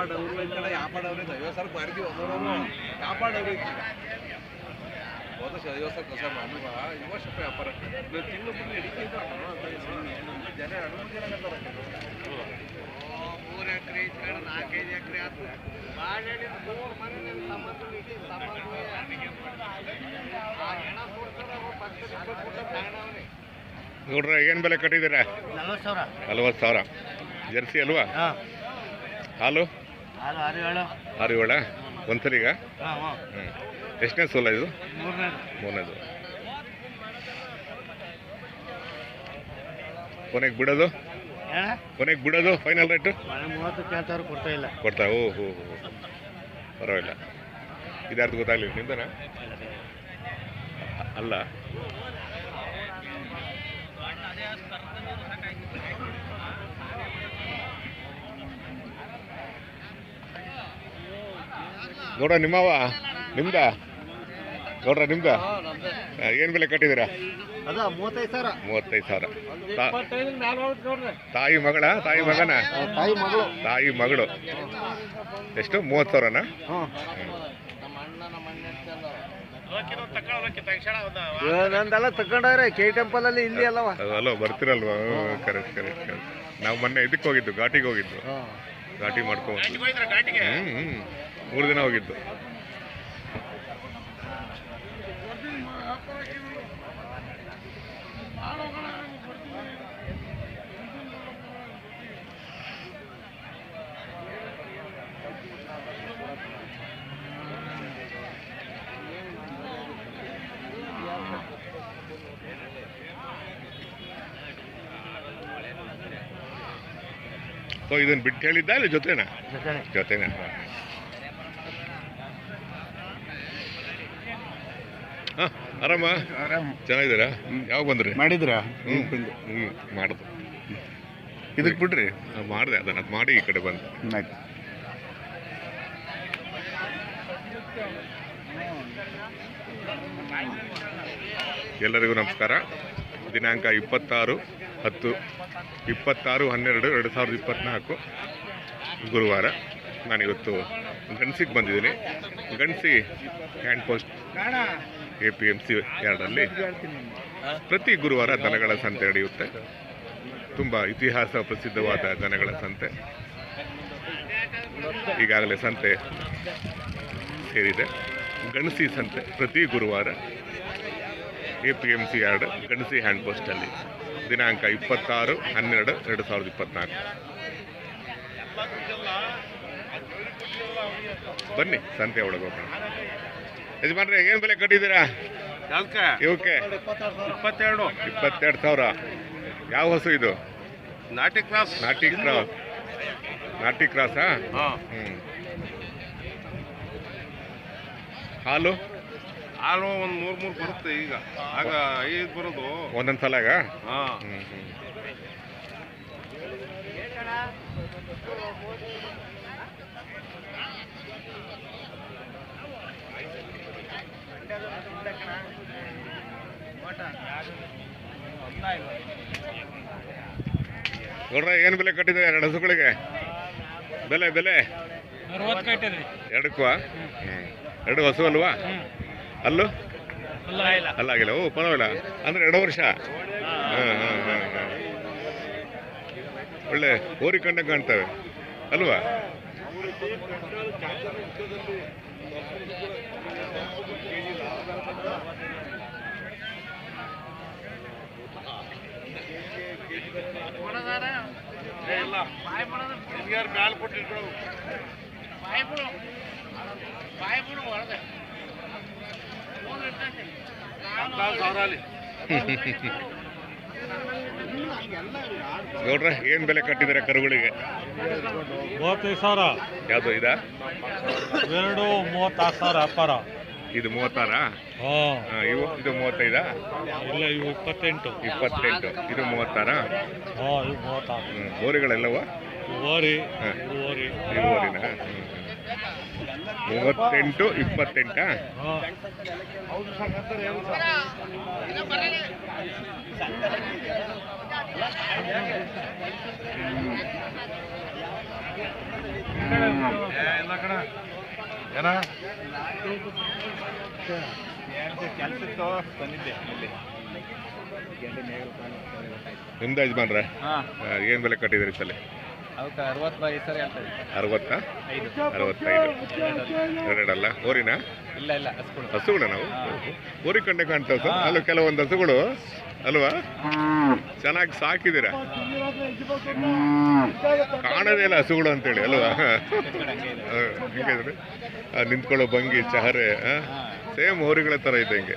ಕಾಪಾಡೋರು ಐತಲ್ಲ ಕಾಪಾಡೋರು ಐವತ್ತು ಸಾವಿರ. ಒಂದೊಂದು ಐತಿ ಹೋದ ವರ್ಷ ಐವತ್ತು ಸಾವಿರ ಕಸ ಮಾಡುವ ಈ ವರ್ಷ ವ್ಯಾಪಾರ ನೀವು ತಿಂಗಳು ಮುಂದೆ ಜನ ಅನುಮತಿ ಮೂರು ಎಕರೆ ಇಟ್ಕೊಂಡು ನಾಲ್ಕೈದು ಎಕರೆ ಆತು ಬಾಳೆಹಣ್ಣು ಮೂರು ಮನೆ ನನ್ನ ಸಂಬಂಧ ಇಡೀ ಸಂಬಂಧ ಆ ಹೆಣ ಕೊಡ್ತಾರೆ ಅವ ಪಕ್ಕದ ಇಪ್ಪತ್ತು ಗುಂಟ ತಗೊಂಡವ್ನೆ ನೋಡ್ರ ಏನು ಬೆಲೆ ಕಟ್ಟಿದ್ದೀರಾ? ನಲ್ವತ್ತು ಸಾವಿರ. ನಲ್ವತ್ತು ಸಾವಿರ. ಜರ್ಸಿ ಅಲ್ವಾ? ಹಾಲು? ಆರು ಏಳು. ಒಂದ್ಸಲಿಗ? ಹ್ಞೂ ಎಷ್ಟನೇ ಸೋಲ ಇದು? ಮೂರನೇ ಮೂರನೇದು. ಕೊನೆಗೆ ಬಿಡೋದು? ಕೊನೆಗೆ ಬಿಡೋದು ಫೈನಲ್ ರೇಟು ಕೊಡ್ತಾ ಇಲ್ಲ. ಕೊಡ್ತಾ ಓ ಹೋ ಹೋ. ಪರವಾಗಿಲ್ಲ. ಇದಾರ್ದು ಗೊತ್ತಾಗ್ಲಿಲ್ಲ ನಿಮ್ದನ? ಅಲ್ಲ. ನೋಡ ನಿಮ್ಮವ ನಿಮ್ದ? ನೋಡ್ರ ನಿಮ್ದ? ಏನು ಬೆಲೆ ಕಟ್ಟಿದೀರ ಅದ ಮೂವತ್ತೈದು ಸಾವಿರ. ತಾಯಿ ಮಗಳ ತಾಯಿ ಮಗನ? ತಾಯಿ ಮಗಳು. ತಾಯಿ ಮಗಳು. ಎಷ್ಟು? ಮೂವತ್ತು ಸಾವಿರನಾ? ಹ್ಞೂ ನಂದೆಲ್ಲ ತಗೊಂಡವ್ರೆ ಕೆ ಟೆಂಪಲ್ ಅಲ್ಲಿ ಇಲ್ಲಿ ಅಲ್ಲವ. ಅಲೋ ಬರ್ತಿರಲ್ವಾ? ಕರೆಕ್ಟ್ ಕರೆಕ್ಟ್ ಕರೆಕ್ಟ್ ನಾವು ಮೊನ್ನೆ ಇದಕ್ಕೆ ಹೋಗಿದ್ದು ಘಾಟಿಗೆ ಹೋಗಿದ್ದು. ಘಾಟಿ ಮಾಡ್ಕೊಂಡು. ಹ್ಞೂ ಹ್ಞೂ ಮೂರು ದಿನ ಹೋಗಿದ್ದು. ಸೊ ಇದನ್ನು ಬಿಟ್ಟು ಹೇಳಿದ್ದ ಇಲ್ಲ ಜೊತೆನಾ. ಜೊತೆನೆ? ಹಾಂ ಆರಾಮ. ಚೆನ್ನಾಗಿದ್ದೀರಾ? ಯಾವಾಗ ಬಂದ್ರಿ? ಮಾಡಿದ್ರಾ? ಹ್ಞೂ ಹ್ಞೂ ಮಾಡುದು. ಇದಕ್ಕೆ ಬಿಡ್ರಿ? ಮಾಡಿದೆ. ಅದನ್ನ ಅದ್ ಮಾಡಿ ಈ ಕಡೆ ಬಂದು. ಎಲ್ಲರಿಗೂ ನಮಸ್ಕಾರ. ದಿನಾಂಕ ಇಪ್ಪತ್ತಾರು ಹತ್ತು ಇಪ್ಪತ್ತಾರು ಹನ್ನೆರಡು ಎರಡು ಸಾವಿರದ ಇಪ್ಪತ್ತ್ನಾಲ್ಕು ಗುರುವಾರ. ನಾನಿವತ್ತು ಗಣಸಿಗೆ ಬಂದಿದ್ದೀನಿ. Ganasi hand post. A P M C ಯಾರ್ಡಲ್ಲಿ ಪ್ರತಿ ಗುರುವಾರ ದನಗಳ ಸಂತೆ ನಡೆಯುತ್ತೆ. ತುಂಬ ಇತಿಹಾಸ ಪ್ರಸಿದ್ಧವಾದ ದನಗಳ ಸಂತೆ. ಈಗಾಗಲೇ ಸಂತೆ ಸೇರಿದೆ. ಗಣಸಿ ಸಂತೆ ಪ್ರತಿ ಗುರುವಾರ A P M C yard Ganasi hand ಪೋಸ್ಟಲ್ಲಿ. ದಿನಾಂಕ ಇಪ್ಪತ್ತಾರು, ಹನ್ನೆರಡು, ಎರಡು ಸಾವಿರದ ಇಪ್ಪತ್ನಾಲ್ಕು. ಬನ್ನಿ, ಸಂತೆ ಒಳಗೆ ಹೋಗೋಣ ಯಜಮಾನ್ರೆ ಏನ್ ಬೆಲೆ ಕಟ್ಟಿದ್ದೀರಾ? ಇವಕ್ಕೆ ಇಪ್ಪತ್ತೆರಡು. ಇಪ್ಪತ್ತೆರಡು ಸಾವಿರ. ಯಾವ ಹಸು ಇದು? ನಾಟಿ ಕ್ರಾಸ್. ನಾಟಿ ಕ್ರಾಸ್. ನಾಟಿ ಕ್ರಾಸಾ ಹಾಂ? ಹಾಲು? ಹಾಲು ಒಂದು ಮೂರು ಮೂರು ಬರುತ್ತೆ ಈಗ. ಆಗ ಐದು ಬರೋದು. ಒಂದೊಂದು ಸಲ ಹಾಂ. ಹ್ಞೂ ಹ್ಞೂ ನೋಡ್ರ ಏನು ಬೆಲೆ ಕಟ್ಟಿದ್ದಾರೆ ಎರಡು ಹಸುಗಳಿಗೆ? ಬೆಲೆ ಬೆಲೆ? ಕಟ್ಟಿದ್ರಿ. ಎರಡಕ್ಕೂ ಎರಡು ಹಸು ಅಲ್ವಾ? ಅಲ್ಲೂ? ಅಲ್ಲ ಆಗಿಲ್ಲ. ಓ ಪರವಾಗಿಲ್ಲ. ಅಂದ್ರೆ ಎರಡು ವರ್ಷ? ಒಳ್ಳೆ ಕಂಡ ಕಾಣ್ತವೆ. ಅಲ್ವಾ? ಮ್ಯಾಲ ಕೊಟ್ಟಿದ್ರು ಬಾಯಿ ಬಿಡು. ಬಾಯ್ ಬಿಡು ಹೊರಗೆ. ಸಾವಿರ ಅಲ್ಲಿ. ನೋಡ್ರ ಏನ್ ಬೆಲೆ ಕಟ್ಟಿದ್ದಾರೆ ಕರುಗಳಿಗೆ? ಮೂವತ್ತೈದು ಸಾವಿರ. ಯಾವ್ದು ಇದಾ? ಎರಡು ಮೂವತ್ತಾರು ಸಾವಿರ ವ್ಯಾಪಾರ. ಇದು ಮೂವತ್ತಾರಾ? ಇವು ಇದು ಮೂವತ್ತೈದಾ? ಇಲ್ಲ ಇವು ಇಪ್ಪತ್ತೆಂಟು. ಇಪ್ಪತ್ತೆಂಟು. ಇದು ಮೂವತ್ತಾರಾ? ಮೂವತ್ತಾರು. ಹ್ಮ್ ಹೋರಿಗಳೆಲ್ಲವ? ಓರಿ ಓರಿ ಹ್ಮ್. ಮೂವತ್ತೆಂಟು ಇಪ್ಪತ್ತೆಂಟಾ? ಹಿಂದ ಯಜಮಾನ್ರ ಕೆಲಸಕ್ಕೆ ಬಂದಿದ್ದೆ ಇಲ್ಲಿ ನಿಮ್ದು ಯಜಮಾನ್ರೆ? ಹಾಂ. ಏನು ಬೆಲೆ ಕಟ್ಟಿದ್ರಿ ಸಲ? ಅವಕ್ಕೆ ಅರವತ್ತೈದು ಸರಿ ಹೇಳ್ತಾರೆ ಅರವತ್ತಾ? ಐದು. ಅರವತ್ತೈದು. ಎರಡಲ್ಲ ಓರಿನ? ಇಲ್ಲ ಇಲ್ಲ ಹಸುಗಳ. ನಾವು? ಊರಿ ಕಂಡೆ ಕಾಣ್ತಾವೆ ಸರ್ ಅಲ್ಲ ಕೆಲವೊಂದು ಹಸುಗಳು. ಅಲ್ವಾ? ಚೆನ್ನಾಗಿ ಸಾಕಿದ್ದೀರಾ? ಕಾಣೋದೇ ಇಲ್ಲ ಹಸುಗಳು ಅಂತೇಳಿ ಅಲ್ವಾ? ಹಿಂಗಿದ್ರೆ. ನಿಂತ್ಕೊಳ್ಳೋ ಭಂಗಿ ಚಹರೆ ಸೇಮ್ ಹೋರಿಗಳ ಥರ ಇದೆ ಹಿಂಗೆ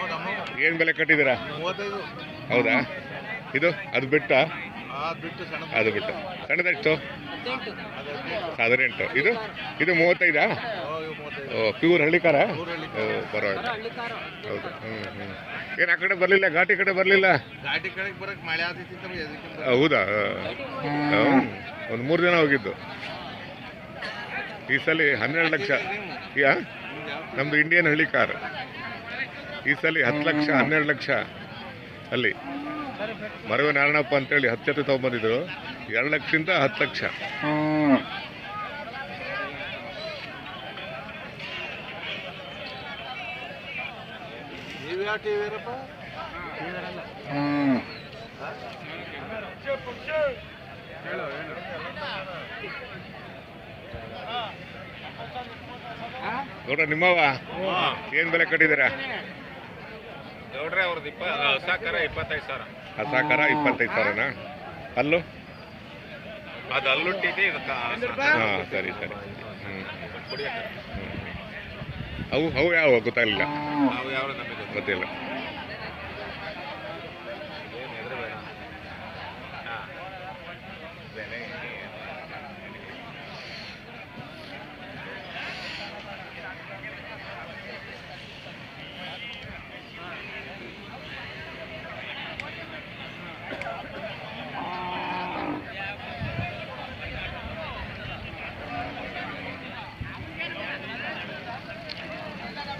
ಏನು ಬೆಲೆ ಕಟ್ಟಿದ್ದೀರಾ? ಹೌದಾ? ಇದು ಅದು ಬಿಟ್ಟ? ಅದು ಬಿಟ್ಟು ಸಣ್ಣ ಅದು ಬಿಟ್ಟು. ಸಣ್ಣದೆಷ್ಟು? ಹದಿನೆಂಟು. ಇದು ಇದು ಮೂವತ್ತೈದಾ? ಓ ಪ್ಯೂರ್ ಹಳ್ಳಿಕಾರ ಓ ಪರವಾಗಿಲ್ಲ. ಹೌದು. ಹ್ಞೂ ಹ್ಞೂ ಏನು ಆ ಕಡೆ ಬರಲಿಲ್ಲ? ಘಾಟಿ ಕಡೆ ಬರಲಿಲ್ಲ? ಘಾಟಿ ಕಡೆಗೆ ಬರಕ್ ಮಳೆ ಆಗ್ತೈತಿ ಅಂತ ಹೌದಾ? ಒಂದು ಮೂರು ದಿನ ಹೋಗಿದ್ದು. ಈ ಸಲ ಹನ್ನೆರಡು ಲಕ್ಷ. ಯಾ? ನಮ್ದು ಇಂಡಿಯನ್ ಹಳ್ಳಿ ಕಾರ್. ಈ ಸಲ ಹತ್ತು ಲಕ್ಷ ಹನ್ನೆರಡು ಲಕ್ಷ ಅಲ್ಲಿ. ಮರವೆ ನಾರಾಯಣಪ್ಪ ಅಂತೇಳಿ ಹತ್ತು ಜೊತೆ ತೊಗೊಂಬಂದಿದ್ರು ಎರಡು ಲಕ್ಷದಿಂದ ಹತ್ತು ಲಕ್ಷ. ನೋಡ್ರ ನಿಮ್ಮವ ಏನ್ ಬೆಲೆ ಕಟ್ಟಿದ್ದೀರಾ? ನೋಡ್ರಿ ಅವ್ರದ್ದು ಇಪ್ಪ ಸಾಕಾರ ಇಪ್ಪತ್ತೈದು ಸಾವಿರ. ಹಸಾಕರ ಇಪ್ಪತ್ತೈದು ಸಾವಿರನಾ? ಅಲ್ಲು? ಅದು ಅಲ್ಲುಟ್ಟಿದೆ ಇದಕ್ಕೆ ಹಾಂ ಸರಿ ಸರಿ. ಹ್ಞೂ ಅವು ಅವು ಯಾವ ಗೊತ್ತಾಗಲಿಲ್ಲ? ಗೊತ್ತಿಲ್ಲ.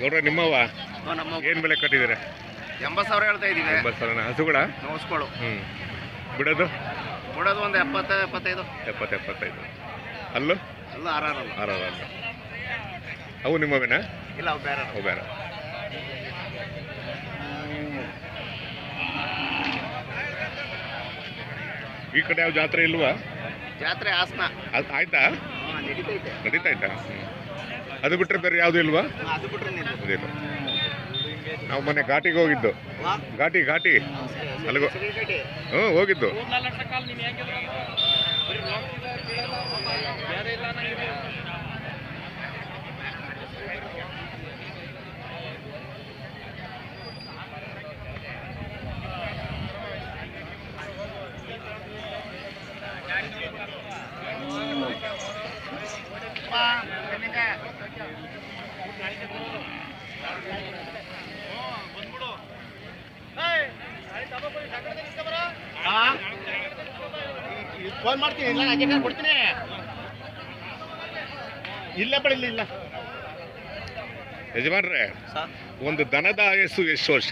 ನೋಡ್ರ ನಿಮ್ಮವ ಏನ್ ಏನು ಬೆಲೆ ಕಟ್ಟಿದ್ದೀರಾ? ಎಂಬತ್ತು ಸಾವಿರ ಹೇಳ್ತಾ ಇದ್ದೀವಿ. ಎಂಬತ್ತು ಸಾವಿರ ಹಸುಗಳ? ನೋಸ್ಕೊಳ್ಳು ಹ್ಞೂ ಬಿಡೋದು? ಬಿಡೋದು ಒಂದು ಎಪ್ಪತ್ತು ಎಪ್ಪತ್ತೈದು. ಎಪ್ಪತ್ತು ಎಪ್ಪತ್ತೈದು. ಅಲ್ಲು ಅಲ್ಲ ಆರಾರಲ್ಲ. ಆರು ಅಲ್ಲ ಅವು ನಿಮ್ಮವೇನಾ ಇಲ್ಲ ಅವು ಬೇರೆ ಅವು ಬೇರೆ. ಈ ಕಡೆ ಯಾವ ಜಾತ್ರೆ ಇಲ್ವಾ? ಜಾತ್ರೆ ಆಸ್ನ ಆಯ್ತಾ? ನಡೀತಾ ಇದ್ದ. ಅದು ಬಿಟ್ಟರೆ ಬೇರೆ ಯಾವುದು ಇಲ್ವಾ? ಅದು ನಾವು ಮೊನ್ನೆ ಘಾಟಿಗೆ ಹೋಗಿದ್ದು. ಘಾಟಿ ಘಾಟಿ. ಅಲ್ಲಿಗೋ ಹ್ಞೂ ಹೋಗಿದ್ದು. ಫೋನ್ ಇಲ್ಲ ಬಿಡಲಿ ಕೊಡ್ತೀನಿ. ಇಲ್ಲ ಯಜಮಾನ್ರೆ ಸರ್ ಒಂದು ದನದ ಆಯಸ್ಸು ಎಷ್ಟು ವರ್ಷ?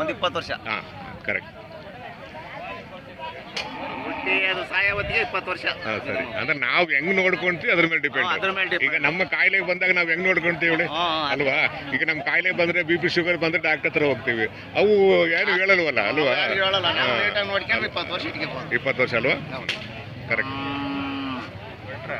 ಒಂದು ಇಪ್ಪತ್ತು ವರ್ಷ. ಹಾ ಕರೆಕ್ಟ್ ಅದು ಸಾಯವತ್ತಿಗೆ ಇಪ್ಪತ್ತು ವರ್ಷ. ಹಾಂ ಸರಿ. ಅಂದ್ರೆ ನಾವು ಹೆಂಗ್ ನೋಡ್ಕೊಂತೀವಿ ಅದ್ರ ಮೇಲೆ ಅದ್ರ ಮೇಲೆ ಡಿಪೆಂಡ್ ಈಗ ನಮ್ಮ ಕಾಯಿಲೆಗೆ ಬಂದಾಗ ನಾವು ಹೆಂಗ್ ನೋಡ್ಕೊಂತೀವಿ ಹೇಳಿ? ಹಾ, ಹಾ. ಅಲ್ವಾ? ಈಗ ನಮ್ಮ ಕಾಯಿಲೆ ಬಂದ್ರೆ ಬಿ ಪಿ ಶುಗರ್ ಬಂದ್ರೆ ಡಾಕ್ಟರ್ ಹತ್ರ ಹೋಗ್ತೀವಿ. ಅವು ಏನು ಹೇಳಲ್ವಲ್ಲ ಅಲ್ವಾ? ಯಾರು ಹೇಳಲ್ಲ. ನಾವು ಹಾ. ನೀಟಾಗಿ ನೋಡ್ಕೊಂಡು ಇಪ್ಪತ್ತು ವರ್ಷ ಇಟ್ಕೊಂಡು ಇಪ್ಪತ್ತು ವರ್ಷ ಅಲ್ವಾ? ಇಲ್ಲ